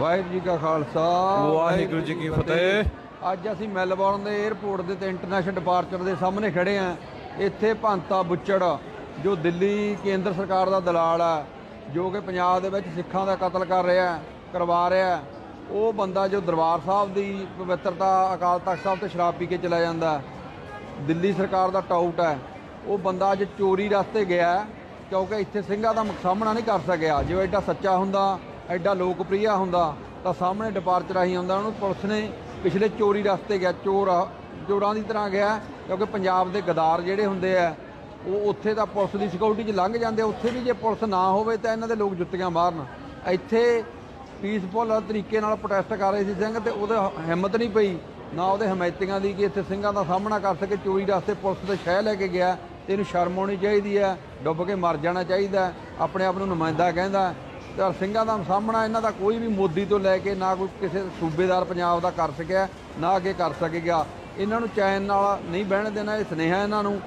ਵਾਹਿਗੁਰੂ ਜੀ ਕਾ ਖਾਲਸਾ ਵਾਹਿਗੁਰੂ ਜੀ ਕੀ ਫਤਿਹ। ਅੱਜ ਅਸੀਂ ਮੈਲਬੌਰਨ ਦੇ 에ਅਰਪੋਰਟ ਦੇ ਤੇ ਇੰਟਰਨੈਸ਼ਨਲ ਡਿਪਾਰਚਰ ਦੇ ਸਾਹਮਣੇ ਖੜੇ ਆਂ ਇੱਥੇ ਭੰਤਾ ਬੁੱਚੜ ਜੋ ਦਿੱਲੀ ਕੇਂਦਰ ਸਰਕਾਰ ਦਾ ਦਲਾਲ ਆ ਜੋ ਕਿ ਪੰਜਾਬ ਦੇ ਵਿੱਚ ਸਿੱਖਾਂ ਦਾ ਕਤਲ ਕਰ ਰਿਹਾ ਕਰਵਾ ਰਿਹਾ। ਉਹ ਬੰਦਾ ਜੋ ਦਰਬਾਰ ਸਾਹਿਬ ਦੀ ਪਵਿੱਤਰਤਾ ਅਕਾਲ ਤਖਤ ਸਾਹਿਬ ਤੇ ਸ਼ਰਾਬ ਪੀ ਕੇ ਚਲਾ ਜਾਂਦਾ। ਦਿੱਲੀ ਸਰਕਾਰ ਦਾ ਟਾਊਟ ਹੈ ਉਹ ਬੰਦਾ ਅੱਜ ਚੋਰੀ ਰਸਤੇ ਗਿਆ ਕਿਉਂਕਿ ਇੱਥੇ ਸਿੰਘਾਂ ਦਾ ਸਾਹਮਣਾ ਨਹੀਂ ਕਰ ਸਕਿਆ ਜੇ ਉਹ ਐਡਾ ਸੱਚਾ ਹੁੰਦਾ ਐਡਾ ਲੋਕਪ੍ਰਿਯ ਹੁੰਦਾ ਤਾਂ ਸਾਹਮਣੇ ਡਿਪਾਰਚਰ ਆਹੀ ਹੁੰਦਾ ਉਹਨੂੰ ਪੁਲਿਸ ਨੇ ਪਿਛਲੇ ਚੋਰੀ ਰਸਤੇ ਗਿਆ, ਚੋਰ ਚੋਰਾਂ ਦੀ ਤਰ੍ਹਾਂ ਗਿਆ, ਕਿਉਂਕਿ ਪੰਜਾਬ ਦੇ ਗਦਾਰ ਜਿਹੜੇ ਹੁੰਦੇ ਆ, ਉਹ ਉੱਥੇ ਤਾਂ ਪੁਲਿਸ ਦੀ ਸਿਕਿਉਰਿਟੀ 'ਚ ਲੰਘ ਜਾਂਦੇ ਉੱਥੇ ਵੀ ਜੇ ਪੁਲਿਸ ਨਾ ਹੋਵੇ ਤਾਂ ਇਹਨਾਂ ਦੇ ਲੋਕ ਜੁੱਤੀਆਂ ਮਾਰਨ। ਇੱਥੇ ਪੀਸਫੁਲ ਤਰੀਕੇ ਨਾਲ ਪ੍ਰੋਟੈਸਟ ਕਰ ਰਹੇ ਸੀ ਸਿੰਘ ਤੇ ਉਹਦੇ ਹਿੰਮਤ ਨਹੀਂ ਪਈ, ਨਾ ਉਹਦੇ ਹਮਾਇਤੀਆਂ ਦੀ ਕਿ ਇੱਥੇ ਸਿੰਘਾਂ ਦਾ ਸਾਹਮਣਾ ਕਰ ਸਕੇ। ਚੋਰੀ ਰਸਤੇ ਪੁਲਿਸ ਦੇ ਸ਼ਹਿ ਲੈ ਕੇ ਗਿਆ। ਤੇ ਇਹਨੂੰ ਸ਼ਰਮ ਆਉਣੀ ਚਾਹੀਦੀ ਹੈ, ਡੁੱਬ ਕੇ ਮਰ ਜਾਣਾ ਚਾਹੀਦਾ। ਆਪਣੇ ਆਪ ਨੂੰ ਨੁਮਾਇੰਦਾ ਕਹਿੰਦਾ। ਤੇ ਸਿੰਘਾਂ ਦਾ ਸਾਹਮਣਾ ਇਹਨਾਂ ਦਾ ਕੋਈ ਵੀ ਮੋਦੀ ਤੋਂ ਲੈ ਕੇ ਨਾ ਕੋਈ ਕਿਸੇ ਸੂਬੇਦਾਰ ਪੰਜਾਬ ਦਾ ਕਰ ਸਕਿਆ, ਨਾ ਅੱਗੇ ਕਰ ਸਕੇਗਾ। ਇਹਨਾਂ ਨੂੰ ਚੈਨ ਨਾਲ ਨਹੀਂ ਬਹਿਣ ਦੇਣਾ, ਇਹ ਸੁਨੇਹਾ ਇਹਨਾਂ ਨੂੰ।